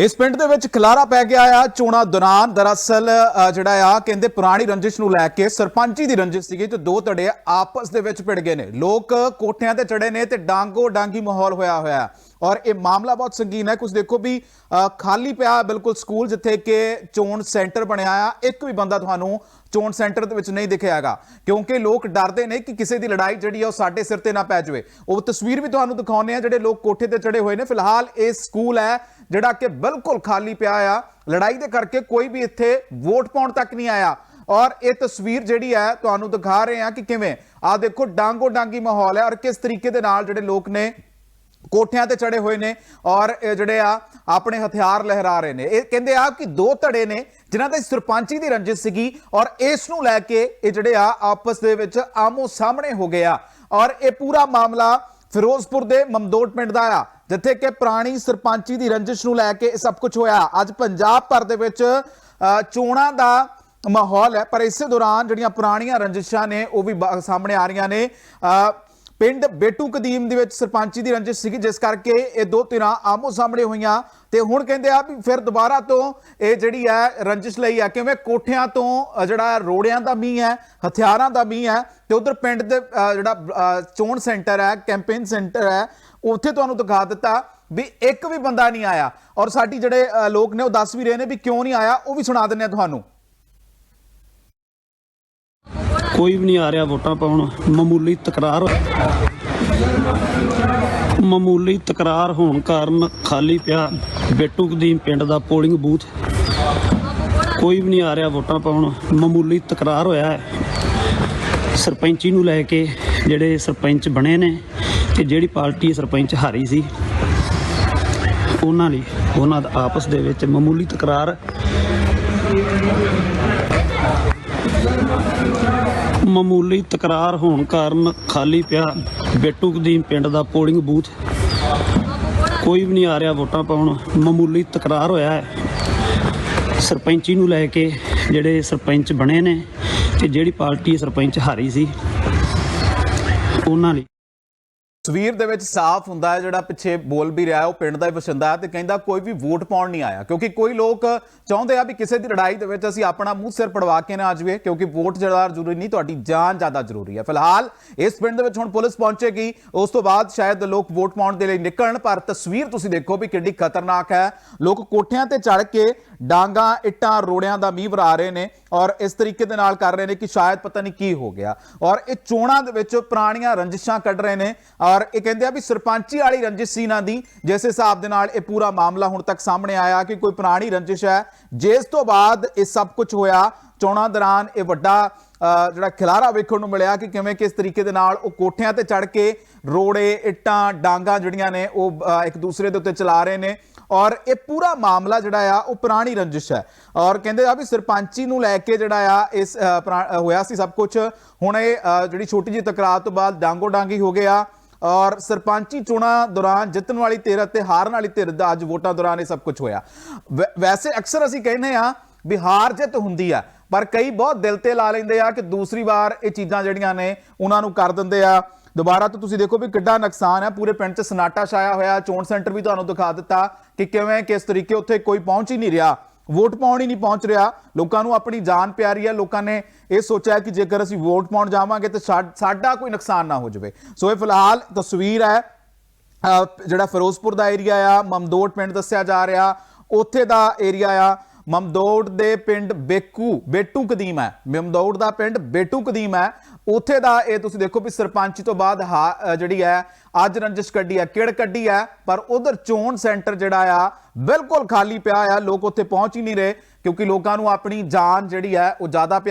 ਇਸ ਪਿੰਡ ਦੇ ਵਿੱਚ ਖਲਾਰਾ ਪੈ ਗਿਆ ਆ ਚੋਣਾਂ ਦੌਰਾਨ। ਦਰਅਸਲ ਜਿਹੜਾ ਆ ਕਹਿੰਦੇ ਪੁਰਾਣੀ ਰੰਜਿਸ਼ ਨੂੰ ਲੈ ਕੇ ਸਰਪੰਚੀ ਦੀ ਰੰਜਿਸ਼ ਸੀਗੀ ਤੇ ਦੋ ਧੜੇ ਆਪਸ ਦੇ ਵਿੱਚ ਭਿੜ ਗਏ ਨੇ। ਲੋਕ ਕੋਠਿਆਂ ਤੇ ਚੜੇ ਨੇ ਤੇ ਡਾਂਗੋ ਡਾਂਗੀ ਮਾਹੌਲ ਹੋਇਆ ਹੋਇਆ ਔਰ ਇਹ ਮਾਮਲਾ ਬਹੁਤ ਸੰਗੀਨ ਹੈ। ਕੁਝ ਦੇਖੋ ਵੀ ਅ, ਖਾਲੀ ਪਿਆ ਬਿਲਕੁਲ ਸਕੂਲ ਜਿੱਥੇ ਕਿ ਚੋਣ ਸੈਂਟਰ ਬਣਿਆ ਆ ਇੱਕ ਵੀ ਬੰਦਾ ਤੁਹਾਨੂੰ ਚੋਣ ਸੈਂਟਰ ਦੇ ਵਿੱਚ ਨਹੀਂ ਦਿਖਿਆਗਾ ਕਿਉਂਕਿ ਲੋਕ ਡਰਦੇ ਨੇ ਕਿ ਕਿਸੇ ਦੀ ਲੜਾਈ ਜਿਹੜੀ ਆ ਉਹ ਸਾਡੇ ਸਿਰ ਤੇ ਨਾ ਪੈ ਜਾਵੇ। ਉਹ ਤਸਵੀਰ ਵੀ ਤੁਹਾਨੂੰ ਦਿਖਾਉਂਦੇ ਆ ਜਿਹੜੇ ਲੋਕ ਕੋਠੇ ਤੇ ਚੜੇ ਹੋਏ ਨੇ। ਫਿਲਹਾਲ ਇਹ ਸਕੂਲ ਹੈ ਜਿਹੜਾ ਕਿ ਬਿਲਕੁਲ ਖਾਲੀ ਪਿਆ ਆ। ਲੜਾਈ ਦੇ ਕਰਕੇ ਕੋਈ ਵੀ ਇੱਥੇ ਵੋਟ ਪਾਉਣ ਤੱਕ ਨਹੀਂ ਆਇਆ। ਔਰ ਇਹ ਤਸਵੀਰ ਜਿਹੜੀ ਹੈ, ਤੁਹਾਨੂੰ ਦਿਖਾ ਰਹੇ ਹਾਂ ਕਿ ਕਿਵੇਂ। ਆ ਦੇਖੋ ਡਾਂਗੋ ਡਾਂਗੀ ਮਾਹੌਲ ਹੈ ਔਰ ਕਿਸ ਤਰੀਕੇ ਦੇ ਨਾਲ ਜਿਹੜੇ ਲੋਕ ਨੇ, ਕੋਠਿਆਂ ਤੇ ਚੜੇ ਹੋਏ ਨੇ ਔਰ ਇਹ ਜਿਹੜੇ ਆ, ਆਪਣੇ ਹਥਿਆਰ ਲਹਿਰਾ ਰਹੇ ਨੇ। ਇਹ ਕਹਿੰਦੇ ਆ ਕਿ ਦੋ ਧੜੇ ਨੇ ਜਿਨ੍ਹਾਂ ਦਾ ਸਰਪੰਚੀ ਦੀ ਰੰਜਿਸ਼ ਸੀਗੀ ਔਰ ਇਸ ਨੂੰ ਲੈ ਕੇ ਇਹ ਜਿਹੜੇ ਆ, ਆਪਸ ਦੇ ਵਿੱਚ ਆਮੋ ਸਾਹਮਣੇ ਹੋ ਗਏ ਆ। ਔਰ ਇਹ ਪੂਰਾ ਮਾਮਲਾ ਫਿਰੋਜ਼ਪੁਰ ਦੇ ਮਮਦੋਟ ਪਿੰਡ ਦਾ ਆ, ਜਿੱਥੇ ਕਿ ਪੁਰਾਣੀ ਸਰਪੰਚੀ ਦੀ ਰੰਜਿਸ਼ ਨੂੰ ਲੈ ਕੇ ਇਹ ਸਭ ਕੁਝ ਹੋਇਆ। ਅੱਜ ਪੰਜਾਬ ਭਰ ਦੇ ਵਿੱਚ ਚੋਣਾਂ ਦਾ ਮਾਹੌਲ ਹੈ, ਪਰ ਇਸੇ ਦੌਰਾਨ ਜਿਹੜੀਆਂ ਪੁਰਾਣੀਆਂ ਰੰਜਿਸ਼ਾਂ ਨੇ, ਉਹ ਵੀ ਬਾ- ਸਾਹਮਣੇ ਆ ਰਹੀਆਂ ਨੇ। ਪਿੰਡ ਬੇਟੂ ਕਦੀਮ ਦੇ ਵਿੱਚ ਸਰਪੰਚੀ ਦੀ ਰੰਜਿਸ਼ ਸੀਗੀ, ਜਿਸ ਕਰਕੇ ਇਹ ਦੋ ਧਿਰਾਂ ਆਮੋ ਸਾਹਮਣੇ ਹੋਈਆਂ ਤੇ ਹੁਣ ਕਹਿੰਦੇ ਆ ਵੀ ਫਿਰ ਦੁਬਾਰਾ ਤੋਂ ਇਹ ਜਿਹੜੀ ਹੈ ਰੰਜਿਸ਼ ਲਈ ਆ ਕਿਵੇਂ ਕੋਠਿਆਂ ਤੋਂ ਜਿਹੜਾ ਰੋੜਿਆਂ ਦਾ ਮੀਂਹ ਹੈ, ਹਥਿਆਰਾਂ ਦਾ ਮੀਂਹ ਹੈ ਤੇ ਉਧਰ ਪਿੰਡ ਦੇ ਜਿਹੜਾ ਚੋਣ ਸੈਂਟਰ ਹੈ, ਕੈਂਪੇਨ ਸੈਂਟਰ ਹੈ, ਉੱਥੇ ਤੁਹਾਨੂੰ ਦਿਖਾ ਦਿੱਤਾ ਵੀ ਇੱਕ ਵੀ ਬੰਦਾ ਨਹੀਂ ਆਇਆ। ਔਰ ਸਾਡੀ ਜਿਹੜੇ ਲੋਕ ਨੇ ਉਹ ਦੱਸ ਵੀ ਰਹੇ ਨੇ ਵੀ ਕਿਉਂ ਨਹੀਂ ਆਇਆ, ਉਹ ਵੀ ਸੁਣਾ ਦਿੰਨੇ ਆ ਤੁਹਾਨੂੰ। ਕੋਈ ਵੀ ਨਹੀਂ ਆ ਰਿਹਾ ਵੋਟਾਂ ਪਾਉਣ। ਮਾਮੂਲੀ ਤਕਰਾਰ ਮਾਮੂਲੀ ਤਕਰਾਰ ਹੋਣ ਕਾਰਨ ਖਾਲੀ ਪਿਆ ਬੇਟੂ ਕਦੀਮ ਪਿੰਡ ਦਾ ਪੋਲਿੰਗ ਬੂਥ। ਕੋਈ ਵੀ ਨਹੀਂ ਆ ਰਿਹਾ ਵੋਟਾਂ ਪਾਉਣ। ਮਾਮੂਲੀ ਤਕਰਾਰ ਹੋਇਆ ਹੈ। ਸਰਪੰਚੀ ਨੂੰ ਲੈ ਕੇ ਜਿਹੜੇ ਸਰਪੰਚ ਬਣੇ ਨੇ ਤੇ ਜਿਹੜੀ ਪਾਰਟੀ ਸਰਪੰਚ ਹਾਰੀ ਸੀ, ਉਹਨਾਂ ਲਈ, ਉਹਨਾਂ ਦਾ ਆਪਸ ਦੇ ਵਿੱਚ ਮਾਮੂਲੀ ਤਕਰਾਰ ਮਾਮੂਲੀ ਤਕਰਾਰ ਹੋਣ ਕਾਰਨ ਖਾਲੀ ਪਿਆ ਬੇਟੂ ਕਦੀਮ ਪਿੰਡ ਦਾ ਪੋਲਿੰਗ ਬੂਥ। ਕੋਈ ਵੀ ਨਹੀਂ ਆ ਰਿਹਾ ਵੋਟਾਂ ਪਾਉਣ। ਮਾਮੂਲੀ ਤਕਰਾਰ ਹੋਇਆ ਹੈ। ਸਰਪੰਚੀ ਨੂੰ ਲੈ ਕੇ ਜਿਹੜੇ ਸਰਪੰਚ ਬਣੇ ਨੇ ਤੇ ਜਿਹੜੀ ਪਾਰਟੀ ਸਰਪੰਚ ਹਾਰੀ ਸੀ, ਉਹਨਾਂ ਲਈ ਤਸਵੀਰ ਦੇ ਵਿੱਚ ਸਾਫ਼ ਹੁੰਦਾ ਹੈ, ਜਿਹੜਾ ਪਿੱਛੇ ਬੋਲ ਵੀ ਰਿਹਾ ਉਹ ਪਿੰਡ ਦਾ ਹੀ ਵਸਿੰਦਾ ਹੈ ਤੇ ਕਹਿੰਦਾ ਕੋਈ ਵੀ ਵੋਟ ਪਾਉਣ ਨਹੀਂ ਆਇਆ, ਕਿਉਂਕਿ ਕੋਈ ਲੋਕ ਚਾਹੁੰਦੇ ਆ ਵੀ ਕਿਸੇ ਦੀ ਲੜਾਈ ਦੇ ਵਿੱਚ ਅਸੀਂ ਆਪਣਾ ਮੂੰਹ ਸਿਰ ਪੜਵਾ ਕੇ ਨਾ ਆ ਜਾਈਏ ਕਿਉਂਕਿ ਵੋਟ ਜਿਹੜਾ ਜ਼ਰੂਰੀ ਨਹੀਂ, ਤੁਹਾਡੀ ਜਾਨ ਜ਼ਿਆਦਾ ਜ਼ਰੂਰੀ ਹੈ। ਫਿਲਹਾਲ ਇਸ ਪਿੰਡ ਦੇ ਵਿੱਚ ਹੁਣ ਪੁਲਿਸ ਪਹੁੰਚੇਗੀ, ਉਸ ਤੋਂ ਬਾਅਦ ਸ਼ਾਇਦ ਲੋਕ ਵੋਟ ਪਾਉਣ ਦੇ ਲਈ ਨਿਕਲਣ, ਪਰ ਤਸਵੀਰ ਤੁਸੀਂ ਦੇਖੋ ਵੀ ਕਿੰਨੀ ਖਤਰਨਾਕ ਹੈ। ਲੋਕ ਕੋਠਿਆਂ ਤੇ ਚੜ ਕੇ ਡਾਂਗਾ, ਇੱਟਾਂ, ਰੋੜਿਆਂ ਦਾ ਮੀਂਹ ਵਰਾ ਰਹੇ ਨੇ ਔਰ ਇਸ ਤਰੀਕੇ ਦੇ ਨਾਲ ਕਰ ਰਹੇ ਨੇ ਕਿ ਸ਼ਾਇਦ ਪਤਾ ਨਹੀਂ ਕੀ ਹੋ ਗਿਆ। ਔਰ ਇਹ ਚੋਣਾਂ ਦੇ ਵਿੱਚ ਪੁਰਾਣੀਆਂ ਰੰਜਿਸ਼ਾਂ ਕੱਢ ਰਹੇ ਨੇ ਔਰ ਇਹ ਕਹਿੰਦੇ ਆ ਵੀ ਸਰਪੰਚੀ ਵਾਲੀ ਰੰਜਿਸ਼ ਸੀ ਇਹਨਾਂ ਦੀ, ਜਿਸ ਹਿਸਾਬ ਦੇ ਨਾਲ ਇਹ ਪੂਰਾ ਮਾਮਲਾ ਹੁਣ ਤੱਕ ਸਾਹਮਣੇ ਆਇਆ ਕਿ ਕੋਈ ਪੁਰਾਣੀ ਰੰਜਿਸ਼ ਹੈ। ਜਿਸ ਤੋਂ ਬਾਅਦ ਇਹ ਸਭ ਕੁਝ ਹੋਇਆ, ਚੋਣਾਂ ਦੌਰਾਨ ਇਹ ਵੱਡਾ ਜਿਹੜਾ ਖਿਲਾਰਾ ਵੇਖਣ ਨੂੰ ਮਿਲਿਆ ਕਿ ਕਿਵੇਂ, ਕਿਸ ਤਰੀਕੇ ਦੇ ਨਾਲ ਉਹ ਕੋਠਿਆਂ ਤੇ ਚੜ ਕੇ ਰੋੜੇ, ਇੱਟਾਂ, ਡਾਂਗਾ ਜਿਹੜੀਆਂ ਨੇ ਉਹ ਇੱਕ ਦੂਸਰੇ ਦੇ ਉੱਤੇ ਚਲਾ ਰਹੇ ਨੇ। ਔਰ ਇਹ ਪੂਰਾ ਮਾਮਲਾ ਜਿਹੜਾ ਆ, ਉਹ ਪੁਰਾਣੀ ਰੰਜਿਸ਼ ਹੈ। ਔਰ ਕਹਿੰਦੇ ਆ ਵੀ ਸਰਪੰਚੀ ਨੂੰ ਲੈ ਕੇ ਜਿਹੜਾ ਆ, ਇਸ ਪੁਰਾ- ਹੋਇਆ ਸੀ ਸਭ ਕੁਝ। ਹੁਣ ਇਹ ਜਿਹੜੀ ਛੋਟੀ ਜਿਹੀ ਤਕਰਾਰ ਤੋਂ ਬਾਅਦ ਡਾਂਗੋ ਡਾਂਗੀ ਹੋ ਗਿਆ। ਔਰ ਸਰਪੰਚੀ ਚੋਣਾਂ ਦੌਰਾਨ ਜਿੱਤਣ ਵਾਲੀ ਧਿਰ ਅਤੇ ਹਾਰਨ ਵਾਲੀ ਧਿਰ ਦਾ ਅੱਜ ਵੋਟਾਂ ਦੌਰਾਨ ਇਹ ਸਭ ਕੁਝ ਹੋਇਆ। ਵੈ- ਵੈਸੇ ਅਕਸਰ ਅਸੀਂ ਕਹਿੰਦੇ ਆ ਬਿਹਾਰ ਜਿੱਤ ਹੁੰਦੀ ਆ, ਪਰ ਕਈ ਬਹੁਤ ਦਿਲ ਤੇ ਲਾ ਲੈਂਦੇ ਆ ਕਿ ਦੂਸਰੀ ਵਾਰ ਇਹ ਚੀਜ਼ਾਂ ਜਿਹੜੀਆਂ ਨੇ, ਉਹਨਾਂ ਨੂੰ ਕਰ ਦਿੰਦੇ ਆ। ਦੁਬਾਰਾ ਤੋਂ ਤੁਸੀਂ ਦੇਖੋ ਵੀ ਕਿੱਡਾ ਨੁਕਸਾਨ ਹੈ ਪੂਰੇ ਪਿੰਡ 'ਚ ਸਨਾਟਾ ਛਾਇਆ ਹੋਇਆ, ਚੋਣ ਸੈਂਟਰ ਵੀ ਤੁਹਾਨੂੰ ਦਿਖਾ ਦਿੱਤਾ ਕਿ ਕਿਵੇਂ, ਕਿਸ ਤਰੀਕੇ ਉੱਥੇ ਕੋਈ ਪਹੁੰਚ ਹੀ ਨਹੀਂ ਰਿਹਾ। ਵੋਟ ਪਾਉਣ ਹੀ ਨਹੀਂ ਪਹੁੰਚ ਰਿਹਾ। ਲੋਕਾਂ ਨੂੰ ਆਪਣੀ ਜਾਨ ਪਿਆਰੀ ਹੈ। ਲੋਕਾਂ ਨੇ ਇਹ ਸੋਚਿਆ ਕਿ ਜੇਕਰ ਅਸੀਂ ਵੋਟ ਪਾਉਣ ਜਾਵਾਂਗੇ ਤਾਂ ਸਾਡਾ ਕੋਈ ਨੁਕਸਾਨ ਨਾ ਹੋ ਜਾਵੇ। ਸੋ ਇਹ ਫਿਲਹਾਲ ਤਸਵੀਰ ਹੈ। ਜਿਹੜਾ ਫਿਰੋਜ਼ਪੁਰ ਦਾ ਏਰੀਆ ਆ, ਮਮਦੋਟ ਪਿੰਡ ਦੱਸਿਆ ਜਾ ਰਿਹਾ। ਉੱਥੇ ਦਾ ਏਰੀਆ ਆ। ਮਮਦੋਟ ਦੇ ਪਿੰਡ ਬੇਕੂ, ਬੇਟੂ ਕਦੀਮ ਹੈ। ਮਮਦੌੜ ਦਾ ਪਿੰਡ ਬੇਟੂ ਕਦੀਮ ਹੈ। ਉੱਥੇ ਦਾ ਇਹ ਤੁਸੀਂ ਦੇਖੋ ਵੀ ਸਰਪੰਚ ਤੋਂ ਬਾਅਦ ਹਾ- ਜਿਹੜੀ ਹੈ, ਅੱਜ ਰੰਜਿਸ਼ ਕੱਢੀ ਹੈ ਕਿੜ ਕੱਢੀ ਹੈ, ਪਰ ਉਧਰ ਚੋਣ ਸੈਂਟਰ ਜਿਹੜਾ ਆ, ਬਿਲਕੁਲ ਖਾਲੀ ਪਿਆ ਆ, ਲੋਕ ਉੱਥੇ ਪਹੁੰਚ ਹੀ ਨਹੀਂ ਰਹੇ, ਕਿਉਂਕਿ ਲੋਕਾਂ ਨੂੰ ਆਪਣੀ ਜਾਨ ਜਿਹੜੀ ਹੈ, ਉਹ ਜ਼ਿਆਦਾ ਪਿਆਰੀ